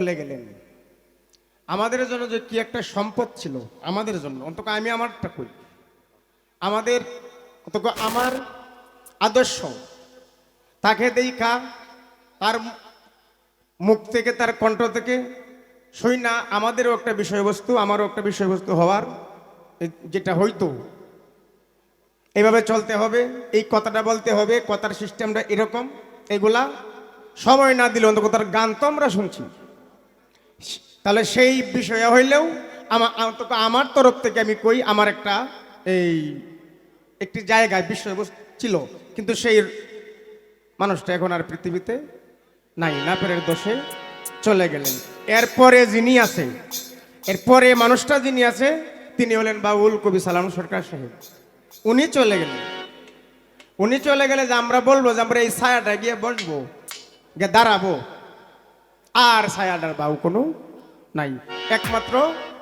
চলে গেলেন। আমাদের জন্য যে কি একটা সম্পদ ছিল, আমাদের জন্য, অন্তত আমি আমারটা করি। আমাদের আমার আদর্শ, তাকে দেখা, তার মুখ থেকে, তার কণ্ঠ থেকে শুই না, আমাদেরও একটা বিষয়বস্তু, আমারও একটা বিষয়বস্তু হওয়ার, যেটা হইতো। এভাবে চলতে হবে, এই কথাটা বলতে হবে, কথার সিস্টেমটা এরকম, এগুলা সময় না দিলে অন্তত তার গান তো আমরা শুনছি। তাহলে সেই বিষয়ে হইলেও আমার তরফ থেকে আমি কই, আমার একটা এই একটি জায়গায় বিষয়বস্তু ছিল। কিন্তু সেই মানুষটা এখন আর পৃথিবীতে নাই নাপের দোষে চলে গেলেন। এরপরে যিনি আছে, এরপরে মানুষটা যিনি আছে, তিনি হলেন বাউল কবি সালাম সরকার সাহেব। উনি চলে গেলেন। উনি চলে গেলে যে আমরা বলব যে আমরা এই ছায়াটা গিয়ে বসবো, গিয়ে দাঁড়াবো। আর ছায়াটার বাউ কোনো নাই। একমাত্র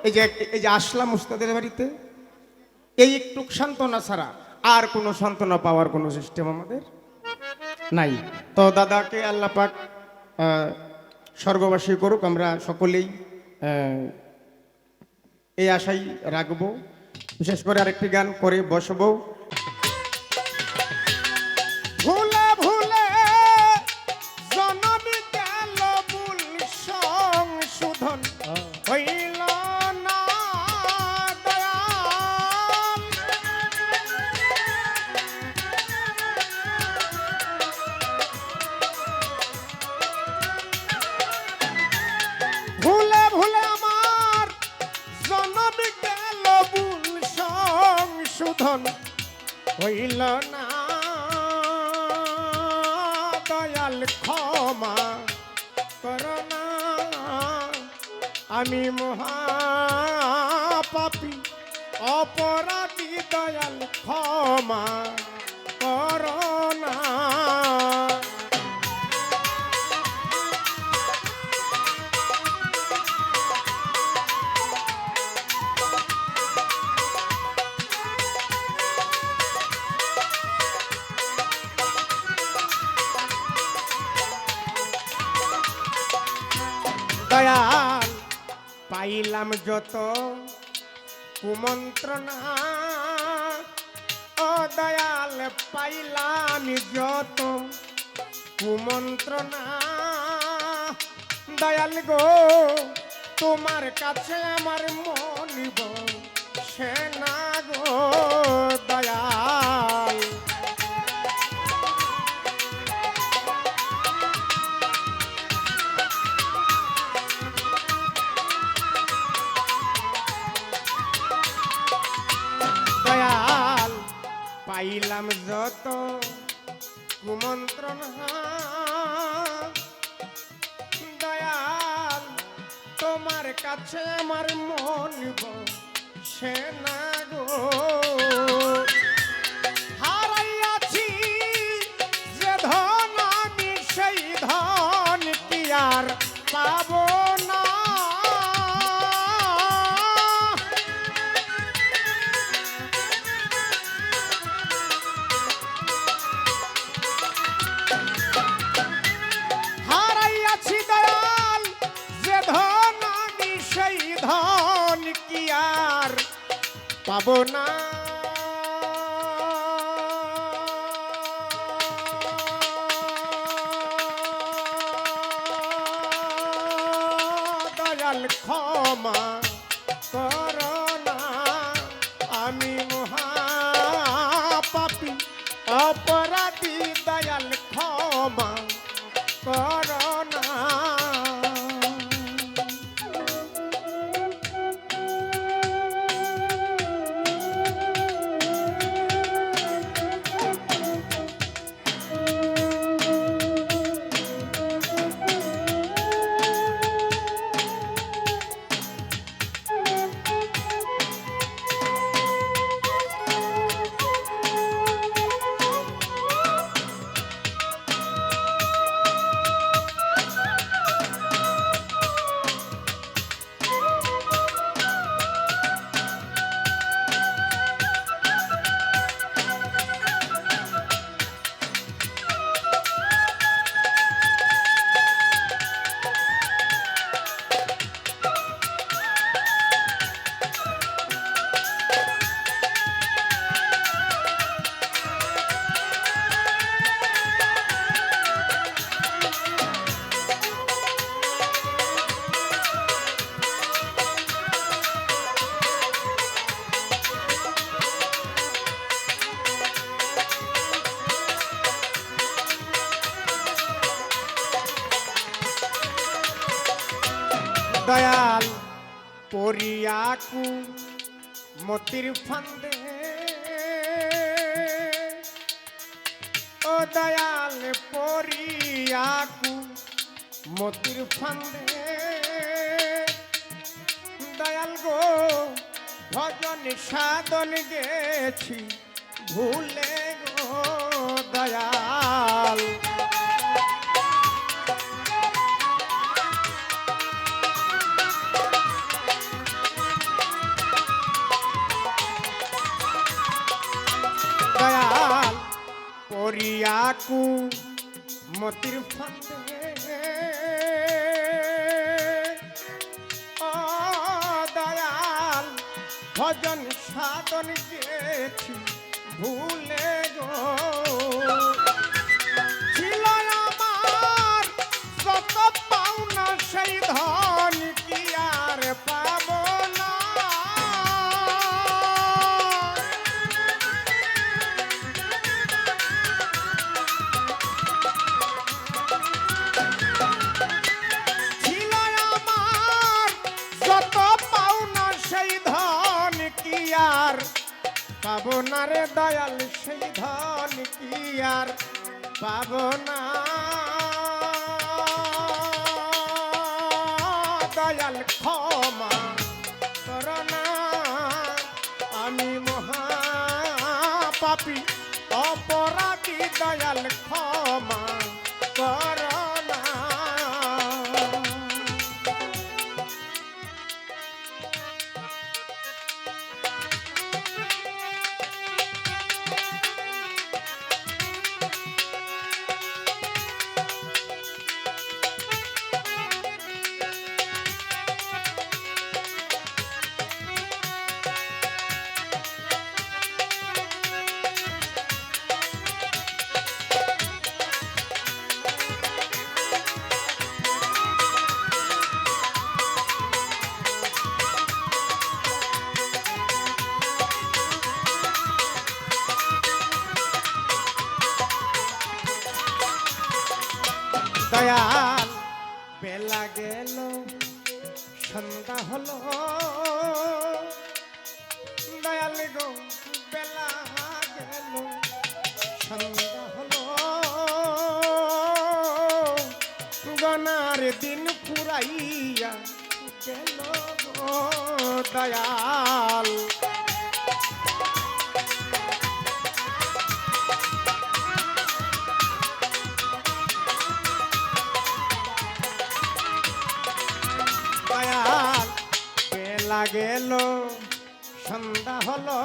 এই যে এই যে আসলাম উস্তাদের বাড়িতে, এই একটু সান্ত্বনা ছাড়া আর কোনো সান্ত্বনা পাওয়ার কোনো সিস্টেম আমাদের নাই। তো দাদাকে আল্লাহ পাক স্বর্গবাসী করুক, আমরা সকলেই এই আশাই রাখব। বিশেষ করে আরেকটি গান করে বসবো। না দয়াল ক্ষমা করোনা আমি মহা পাপি অপরাধী দয়াল ক্ষমা দয়াল, পাইলাম যত কুমন্ত্রণা ও দয়াল, পাইলাম যত কুমন্ত্রণা দয়াল গো, তোমার কাছে আমার মনিব সে না গো দয়াল। পাইলাম যত কুমন্ত্রণ দয়াল তোমার কাছে আমার মন সে না গো। ধন কি আর পাব না? দয়াল ক্ষমা করোনা আমি মহা পাপি অপরাধী দয়াল ক্ষমা দয়াল পরিয়াকু মতির ফান্দে। ও দয়াল পরিয়াকু মতির ফান্দে। দয়াল গো, ভজন সাধন গেছি ভুলে গো দয়াল। পরিয়াকু মতির ফান্দে ও দয়াল ভজন সাধন গেছি ভুলে গো ছিল আমার যত পাওনা সেই ধন পাবো না রে দয়াল, সেই ধন কি আর পাব না? দয়াল, ক্ষমা করোনা আমি মহা পাপি অপরাধী, দয়াল, ক্ষমা দয়াল, বেলা গেল, সন্ধ্যা হলো। দয়াল গো, বেলা গেল, সন্ধ্যা হলো। গনার দিন পুরাইয়া গেল দয়াল। গেল সন্ধ্যা হলো।